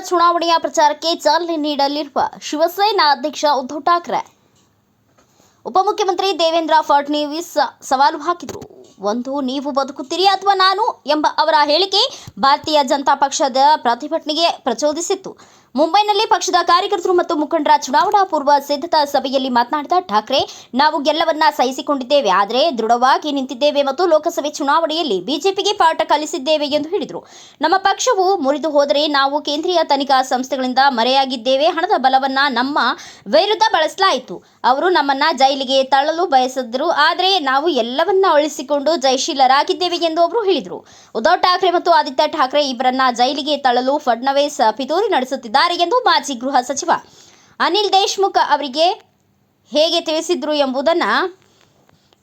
ಚುನಾವಣೆಯ ಪ್ರಚಾರಕ್ಕೆ ಚಾಲನೆ ನೀಡಲಿರುವ ಶಿವಸೇನಾ ಅಧ್ಯಕ್ಷ ಉದ್ಧವ್ ಠಾಕ್ರೆ. ಉಪಮುಖ್ಯಮಂತ್ರಿ ದೇವೇಂದ್ರ ಫಡ್ನವೀಸ್ ಸವಾಲು ಹಾಕಿದರು. ಒಂದು, ನೀವು ಬದುಕುತ್ತೀರಿ ಅಥವಾ ನಾನು ಎಂಬ ಅವರ ಹೇಳಿಕೆ ಭಾರತೀಯ ಜನತಾ ಪಕ್ಷದ ಪ್ರತಿಭಟನೆಗೆ ಪ್ರಚೋದಿಸಿತ್ತು. ಮುಂಬೈನಲ್ಲಿ ಪಕ್ಷದ ಕಾರ್ಯಕರ್ತರು ಮತ್ತು ಮುಖಂಡರ ಚುನಾವಣಾ ಪೂರ್ವ ಸಿದ್ಧತಾ ಸಭೆಯಲ್ಲಿ ಮಾತನಾಡಿದ ಠಾಕ್ರೆ, ನಾವು ಗೆಲ್ಲವನ್ನ ಸಹಿಸಿಕೊಂಡಿದ್ದೇವೆ, ಆದರೆ ದೃಢವಾಗಿ ನಿಂತಿದ್ದೇವೆ ಮತ್ತು ಲೋಕಸಭೆ ಚುನಾವಣೆಯಲ್ಲಿ ಬಿಜೆಪಿಗೆ ಪಾಠ ಕಲಿಸಿದ್ದೇವೆ ಎಂದು ಹೇಳಿದರು. ನಮ್ಮ ಪಕ್ಷವು ಮುರಿದು ಹೋದರೆ ನಾವು ಕೇಂದ್ರೀಯ ತನಿಖಾ ಸಂಸ್ಥೆಗಳಿಂದ ಮರೆಯಾಗಿದ್ದೇವೆ, ಹಣದ ಬಲವನ್ನ ನಮ್ಮ ವಿರುದ್ಧ ಬಳಸಲಾಯಿತು. ಅವರು ನಮ್ಮನ್ನ ಜೈಲಿಗೆ ತಳ್ಳಲು ಬಯಸಿದ್ರು, ಆದರೆ ನಾವು ಎಲ್ಲವನ್ನ ಉಳಿಸಿಕೊಂಡು ಜಯಶೀಲರಾಗಿದ್ದೇವೆ ಎಂದು ಅವರು ಹೇಳಿದರು. ಉದ್ಧವ್ ಠಾಕ್ರೆ ಮತ್ತು ಆದಿತ್ಯ ಠಾಕ್ರೆ ಇವರನ್ನ ಜೈಲಿಗೆ ತಳ್ಳಲು ಫಡ್ನವೀಸ್ ಪಿತೂರಿ ನಡೆಸುತ್ತಿದ್ದಾರೆ ಎಂದು ಮಾಜಿ ಗೃಹ ಸಚಿವ ಅನಿಲ್ ದೇಶ್ಮುಖ್ ಅವರಿಗೆ ಹೇಗೆ ತಿಳಿಸಿದ್ರು ಎಂಬುದನ್ನು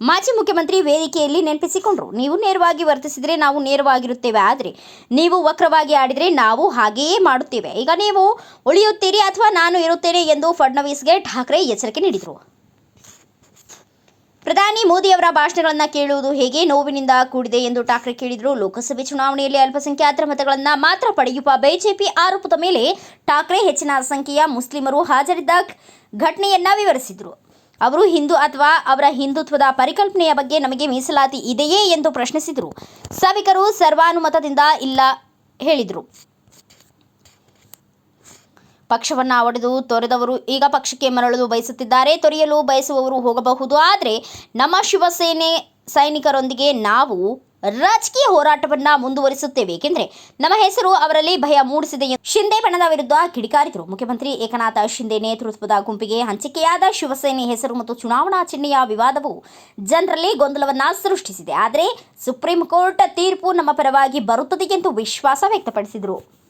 ಮಾಜಿ ಮುಖ್ಯಮಂತ್ರಿ ವೇದಿಕೆಯಲ್ಲಿ ನೆನಪಿಸಿಕೊಂಡರು. ನೀವು ನೇರವಾಗಿ ವರ್ತಿಸಿದರೆ ನಾವು ನೇರವಾಗಿರುತ್ತೇವೆ. ಆದರೆ ನೀವು ವಕ್ರವಾಗಿ ಆಡಿದರೆ ನಾವು ಹಾಗೆಯೇ ಮಾಡುತ್ತೇವೆ. ಈಗ ನೀವು ಉಳಿಯುತ್ತೀರಿ ಅಥವಾ ನಾನು ಇರುತ್ತೇನೆ ಎಂದು ಫಡ್ನವೀಸ್ಗೆ ಠಾಕ್ರೆ ಎಚ್ಚರಿಕೆ ನೀಡಿದರು. ಪ್ರಧಾನಿ ಮೋದಿಯವರ ಭಾಷಣಗಳನ್ನು ಕೇಳುವುದು ಹೇಗೆ ನೋವಿನಿಂದ ಕೂಡಿದೆ ಎಂದು ಠಾಕ್ರೆ ಕೇಳಿದರು ಲೋಕಸಭೆ ಚುನಾವಣೆಯಲ್ಲಿ ಅಲ್ಪಸಂಖ್ಯಾತರ ಮತಗಳನ್ನು ಮಾತ್ರ ಪಡೆಯುವ ಬಿಜೆಪಿ ಆರೋಪದ ಮೇಲೆ ಠಾಕ್ರೆ ಹೆಚ್ಚಿನ ಸಂಖ್ಯೆಯ ಮುಸ್ಲಿಮರು ಹಾಜರಿದ್ದ ಘಟನೆಯನ್ನ ವಿವರಿಸಿದರು. ಅವರು ಹಿಂದೂ ಅಥವಾ ಅವರ ಹಿಂದುತ್ವದ ಪರಿಕಲ್ಪನೆಯ ಬಗ್ಗೆ ನಮಗೆ ಮೀಸಲಾತಿ ಇದೆಯೇ ಎಂದು ಪ್ರಶ್ನಿಸಿದರು. ಸಭಿಕರು ಸರ್ವಾನುಮತದಿಂದ ಇಲ್ಲ, ಹೇಳಿದರು. ಪಕ್ಷವನ್ನ ಒಡೆದು ತೊರೆದವರು ಈಗ ಪಕ್ಷಕ್ಕೆ ಮರಳಲು ಬಯಸುತ್ತಿದ್ದಾರೆ. ತೊರೆಯಲು ಬಯಸುವವರು ಹೋಗಬಹುದು. ಆದರೆ ನಮ್ಮ ಶಿವಸೇನೆ ಸೈನಿಕರೊಂದಿಗೆ ನಾವು ರಾಜಕೀಯ ಹೋರಾಟವನ್ನ ಮುಂದುವರಿಸುತ್ತೇವೆ. ಏಕೆಂದರೆ ನಮ್ಮ ಹೆಸರು ಅವರಲ್ಲಿ ಭಯ ಮೂಡಿಸಿದೆ ಶಿಂದೆ ಬಣದ ವಿರುದ್ಧ ಕಿಡಿಕಾರಿದರು. ಮುಖ್ಯಮಂತ್ರಿ ಏಕನಾಥ ಶಿಂದೆ ನೇತೃತ್ವದ ಗುಂಪಿಗೆ ಹಂಚಿಕೆಯಾದ ಶಿವಸೇನೆ ಹೆಸರು ಮತ್ತು ಚುನಾವಣಾ ಚಿಹ್ನೆಯ ವಿವಾದವು ಜನರಲ್ಲಿ ಗೊಂದಲವನ್ನ ಸೃಷ್ಟಿಸಿದೆ. ಆದರೆ ಸುಪ್ರೀಂ ಕೋರ್ಟ್ ತೀರ್ಪು ನಮ್ಮ ಪರವಾಗಿ ಬರುತ್ತದೆ ಎಂದು ವಿಶ್ವಾಸ ವ್ಯಕ್ತಪಡಿಸಿದರು.